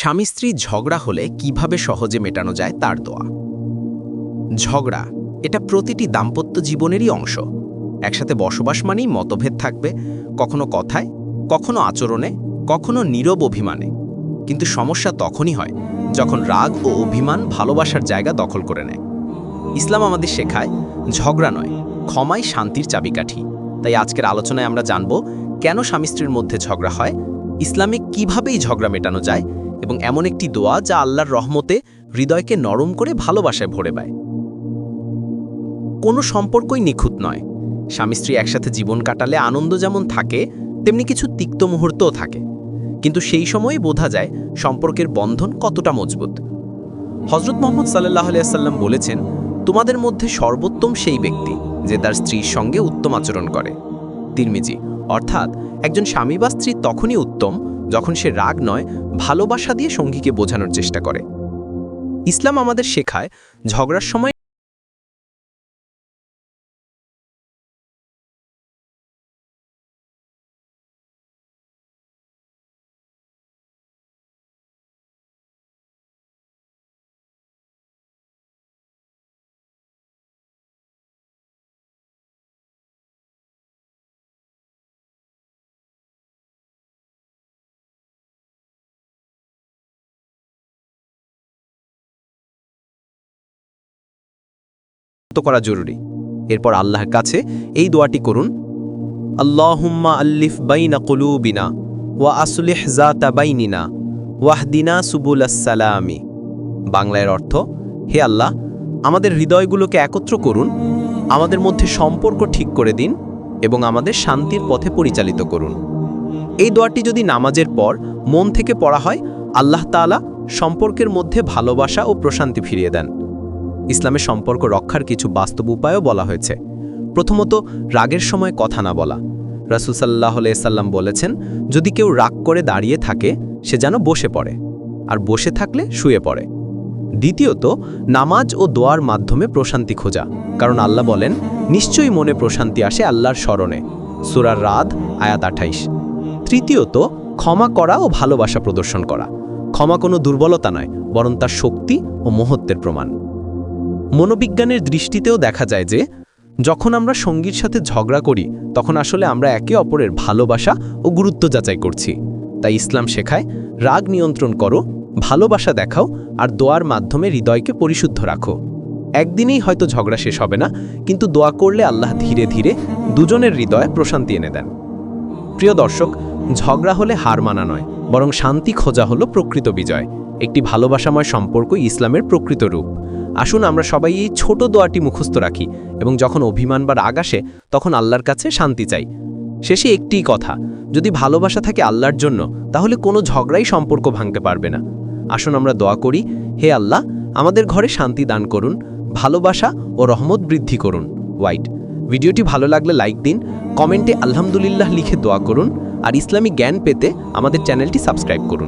স্বামী স্ত্রী ঝগড়া হলে কীভাবে সহজে মেটানো যায় তার দোয়া। ঝগড়া, এটা প্রতিটি দাম্পত্য জীবনেরই অংশ। একসাথে বসবাস মানেই মতভেদ থাকবে, কখনো কথায়, কখনো আচরণে, কখনো নীরব অভিমানে। কিন্তু সমস্যা তখনই হয় যখন রাগ ও অভিমান ভালোবাসার জায়গা দখল করে নেয়। ইসলাম আমাদের শেখায়, ঝগড়া নয়, ক্ষমাই শান্তির চাবিকাঠি। তাই আজকের আলোচনায় আমরা জানব, কেন স্বামী স্ত্রীর মধ্যে ঝগড়া হয়, ইসলামে কিভাবেই ঝগড়া মেটানো যায় এবং এমন একটি দোয়া যা আল্লাহর রহমতে হৃদয়কে নরম করে ভালোবাসায় ভরে দেয় কোনো সম্পর্কই নিখুঁত নয়। স্বামী স্ত্রী একসাথে জীবন কাটালে আনন্দ যেমন থাকে, তেমনি কিছু তিক্ত মুহূর্তও থাকে। কিন্তু সেই সময়ে বোঝা যায় সম্পর্কের বন্ধন কতটা মজবুত। হজরত মোহাম্মদ সাল্লাহ আলিয়াল্লাম বলেছেন, তোমাদের মধ্যে সর্বোত্তম সেই ব্যক্তি যে তার স্ত্রীর সঙ্গে উত্তম আচরণ করে। তিরমিজি, অর্থাৎ, একজন স্বামী বা স্ত্রী তখনই উত্তম যখন সে রাগ নয়, ভালোবাসা দিয়ে সঙ্গীকে বোঝানোর চেষ্টা করে। ইসলাম আমাদের শেখায়, ঝগড়ার সময় করা জরুরি। এরপর আল্লাহর কাছে এই দোয়াটি করুন, আল্লাহুম্মা আল্লিফ বাইনা কুলুবিনা ওয়া আসলিহ জাতা বাইনিনা ওয়াহদিনা সুবুল সালামি। বাংলার অর্থ, হে আল্লাহ, আমাদের হৃদয়গুলোকে একত্র করুন, আমাদের মধ্যে সম্পর্ক ঠিক করে দিন এবং আমাদের শান্তির পথে পরিচালিত করুন। এই দোয়াটি যদি নামাজের পর মন থেকে পড়া হয়, আল্লাহ তাআলা সম্পর্কের মধ্যে ভালোবাসা ও প্রশান্তি ফিরিয়ে দেন। ইসলামের সম্পর্ক রক্ষার কিছু বাস্তব উপায়ও বলা হয়েছে। প্রথমত, রাগের সময় কথা না বলা। রাসুসাল্লাহ সাল্লাম বলেছেন, যদি কেউ রাগ করে দাঁড়িয়ে থাকে, সে যেন বসে পড়ে, আর বসে থাকলে শুয়ে পড়ে। দ্বিতীয়ত, নামাজ ও দোয়ার মাধ্যমে প্রশান্তি খোঁজা, কারণ আল্লাহ বলেন, নিশ্চয়ই মনে প্রশান্তি আসে আল্লাহর স্মরণে। সুরার রাদ, আয়াত আঠাইশ। তৃতীয়ত, ক্ষমা করা ও ভালোবাসা প্রদর্শন করা। ক্ষমা কোনো দুর্বলতা নয়, বরং তার শক্তি ও মহত্বের প্রমাণ। মনোবিজ্ঞানের দৃষ্টিতেও দেখা যায় যে, যখন আমরা সঙ্গীর সাথে ঝগড়া করি, তখন আসলে আমরা একে অপরের ভালোবাসা ও গুরুত্ব যাচাই করছি। তাই ইসলাম শেখায়, রাগ নিয়ন্ত্রণ করো, ভালোবাসা দেখাও, আর দোয়ার মাধ্যমে হৃদয়কে পরিশুদ্ধ রাখো। একদিনেই হয়তো ঝগড়া শেষ হবে না, কিন্তু দোয়া করলে আল্লাহ ধীরে ধীরে দুজনের হৃদয়ে প্রশান্তি এনে দেন। প্রিয় দর্শক, ঝগড়া হলে হার মানা নয়, বরং শান্তি খোঁজা হলো প্রকৃত বিজয়। একটি ভালোবাসাময় সম্পর্ক ইসলামের প্রকৃত রূপ। আসুন আমরা সবাই এই ছোট দোয়াটি মুখস্থ রাখি এবং যখন অভিমান বা রাগ আসে, তখন আল্লাহর কাছে শান্তি চাই। শেষে একটিই কথা, যদি ভালোবাসা থাকে আল্লাহর জন্য, তাহলে কোনো ঝগড়াই সম্পর্ক ভাঙতে পারবে না। আসুন আমরা দোয়া করি, হে আল্লাহ, আমাদের ঘরে শান্তি দান করুন, ভালোবাসা ও রহমত বৃদ্ধি করুন। হোয়াইট ভিডিওটি ভালো লাগলে লাইক দিন, কমেন্টে আলহামদুলিল্লাহ লিখে দোয়া করুন, আর ইসলামী জ্ঞান পেতে আমাদের চ্যানেলটি সাবস্ক্রাইব করুন।